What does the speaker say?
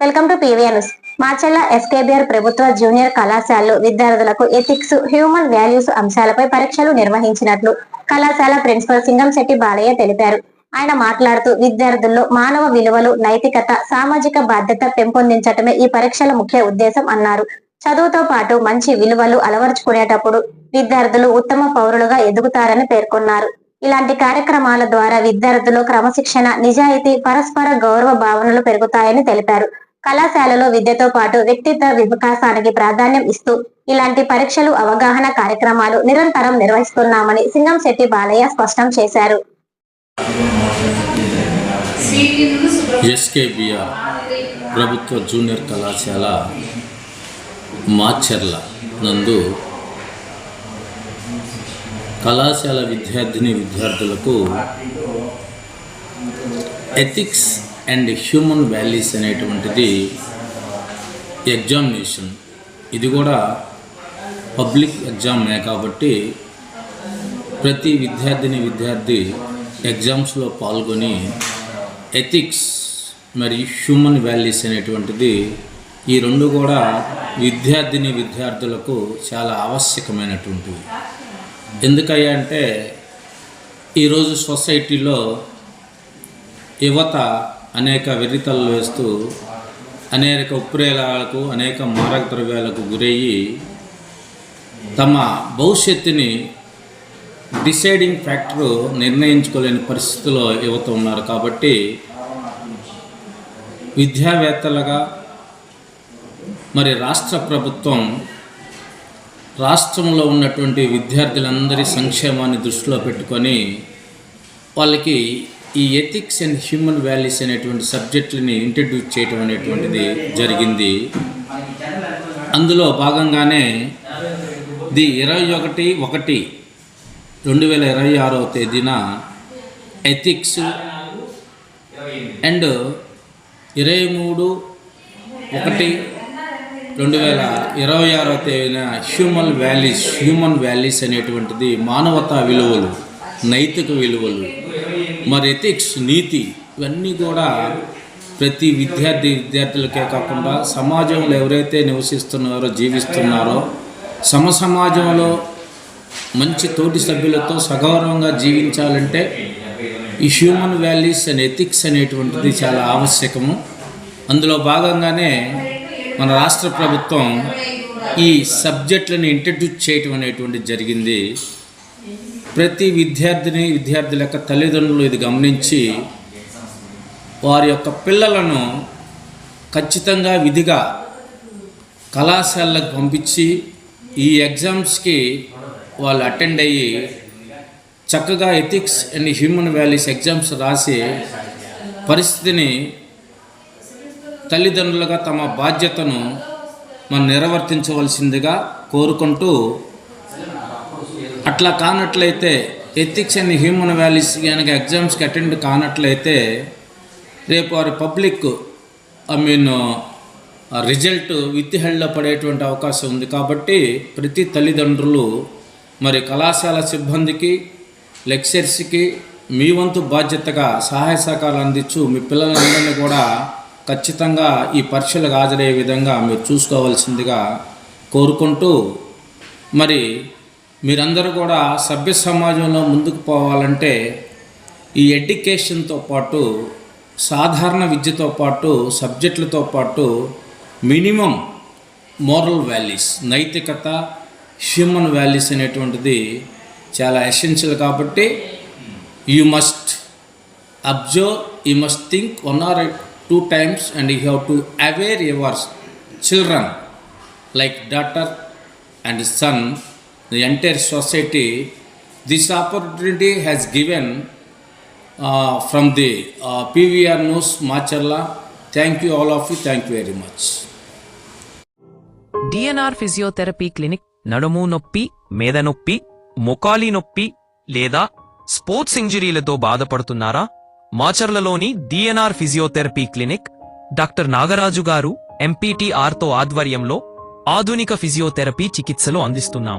Welcome to PVNS Machella SKBR ప్రభుత్వ junior కళాశాలలో విద్యార్థులకు ఎథిక్స్ హ్యూమన్ వాల్యూస్ అంశాలపై పరీక్షలు నిర్వహించినట్లు కళాశాల ప్రిన్సిపల్ సింగంశెట్టి బాలయ్య తెలిపారు. ఆయన మాట్లాడుతూ విద్యార్థుల్లో మానవ విలువలు నైతికత సామాజిక బాధ్యత పెంపొందించటమే ఈ పరీక్షల ముఖ్య ఉద్దేశం అన్నారు. చదువుతో పాటు మంచి విలువలు అలవర్చుకునేటప్పుడు విద్యార్థులు ఉత్తమ పౌరులుగా ఎదుగుతారని పేర్కొన్నారు. ఇలాంటి కార్యక్రమాల ద్వారా విద్యార్థులు క్రమశిక్షణ నిజాయితీ పరస్పర గౌరవ భావనలు పెరుగుతాయని తెలిపారు. కళాశాలలో విద్యతో పాటు వ్యక్తిత్వ వికాసానికి ప్రాధాన్యం ఇస్తూ ఇలాంటి పరీక్షలు అవగాహన కార్యక్రమాలు నిరంతరం నిర్వహిస్తున్నామని సింగం శెట్టి బాలయ్య స్పష్టం చేశారు. ఎస్కేబిఆర్ ప్రభుత్వ జూనియర్ కళాశాల మాచర్ల నందు కళాశాల విద్యార్థిని విద్యార్థులకు ఎథిక్స్ అండ్ హ్యూమన్ వాల్యూస్ అనేటువంటిది ఎగ్జామినేషన్. ఇది కూడా పబ్లిక్ ఎగ్జామే కాబట్టి ప్రతి విద్యార్థిని విద్యార్థి ఎగ్జామ్స్లో పాల్గొని ఎథిక్స్ మరియు హ్యూమన్ వాల్యూస్ అనేటువంటిది ఈ రెండు కూడా విద్యార్థిని విద్యార్థులకు చాలా ఆవశ్యకమైనటువంటివి. ఎందుకయ్యా అంటే ఈరోజు సొసైటీలో యువత అనేక వెర్రితలు వేస్తూ అనేక ఉప్రేలాలకు అనేక మారక ద్రవ్యాలకు గురయ్యి తమ భవిష్యత్తుని డిసైడింగ్ ఫ్యాక్టర్ నిర్ణయించుకోలేని పరిస్థితిలో యువత ఉన్నారు. కాబట్టి విద్యావేత్తలుగా మరి రాష్ట్ర ప్రభుత్వం రాష్ట్రంలో ఉన్నటువంటి విద్యార్థులందరి సంక్షేమాన్ని దృష్టిలో పెట్టుకొని వాళ్ళకి ఈ ఎథిక్స్ అండ్ హ్యూమన్ వాల్యూస్ అనేటువంటి సబ్జెక్టులని ఇంట్రడ్యూస్ చేయటం అనేటువంటిది జరిగింది. అందులో భాగంగానే ది ఇరవై ఒకటి ఒకటి రెండు వేల ఇరవై ఆరవ తేదీన ఎథిక్స్ అండ్ ఇరవై మూడు ఒకటి రెండు వేల ఇరవై ఆరవ తేదీన హ్యూమన్ వాల్యూస్ హ్యూమన్ వాల్యూస్ అనేటువంటిది మానవతా విలువలు నైతిక విలువలు మరి ఎథిక్స్ నీతి ఇవన్నీ కూడా ప్రతి విద్యార్థి విద్యార్థులకే కాకుండా సమాజంలో ఎవరైతే నివసిస్తున్నారో జీవిస్తున్నారో సమ సమాజంలో మంచి తోటి సభ్యులతో సగౌరవంగా జీవించాలంటే ఈ హ్యూమన్ వాల్యూస్ అండ్ ఎథిక్స్ అనేటువంటిది చాలా ఆవశ్యకము. అందులో భాగంగానే మన రాష్ట్ర ప్రభుత్వం ఈ సబ్జెక్టులను ఇంట్రడ్యూస్ చేయటం అనేటువంటిది జరిగింది. ప్రతి విద్యార్థిని విద్యార్థుల యొక్క తల్లిదండ్రులు ఇది గమనించి వారి యొక్క పిల్లలను ఖచ్చితంగా విధిగా కళాశాలకు పంపించి ఈ ఎగ్జామ్స్కి వాళ్ళు అటెండ్ అయ్యి చక్కగా ethics and human values exams రాసి పరిస్థితిని తల్లిదండ్రులుగా తమ బాధ్యతను మనం నిర్వర్తించవలసిందిగా కోరుకుంటూ అట్లా కానట్లయితే ఎథిక్స్ అండ్ హ్యూమన్ వాల్యూస్ కనుక ఎగ్జామ్స్కి అటెండ్ కానట్లయితే రేపు వారి పబ్లిక్ ఐ మీన్ రిజల్ట్ విత్తిహెళ్ళలో పడేటువంటి అవకాశం ఉంది. కాబట్టి ప్రతి తల్లిదండ్రులు మరి కళాశాల సిబ్బందికి లెక్చర్స్కి మీ వంతు బాధ్యతగా సహాయ సహకారాలు అందించు. మీ పిల్లలందరినీ కూడా ఖచ్చితంగా ఈ పరీక్షలకు హాజరయ్యే విధంగా మీరు చూసుకోవాల్సిందిగా కోరుకుంటూ మరి మీరందరూ కూడా సభ్య సమాజంలో ముందుకు పోవాలంటే ఈ ఎడ్యుకేషన్తో పాటు సాధారణ విద్యతో పాటు సబ్జెక్టులతో పాటు మినిమం మోరల్ వాల్యూస్ నైతికత హ్యూమన్ వాల్యూస్ అనేటువంటిది చాలా ఎసెన్షియల్ కాబట్టి you must observe you must think one or two times and you have to aware your children like daughter and son the entire society, this opportunity has given uh, from the uh, PVR News Macharla. Thank you all of you. Thank you very much. DNR physiotherapy clinic నడుము నొప్పి మేద నొప్పి మొకాలి నొప్పి లేదా sports ఇంజరీలతో బాధపడుతున్నారా మాచర్లలోని DNR physiotherapy clinic doctor Nagaraju garu ఎంపీటీఆర్తో ఆధ్వర్యంలో ఆధునిక physiotherapy చికిత్సలు అందిస్తున్నాం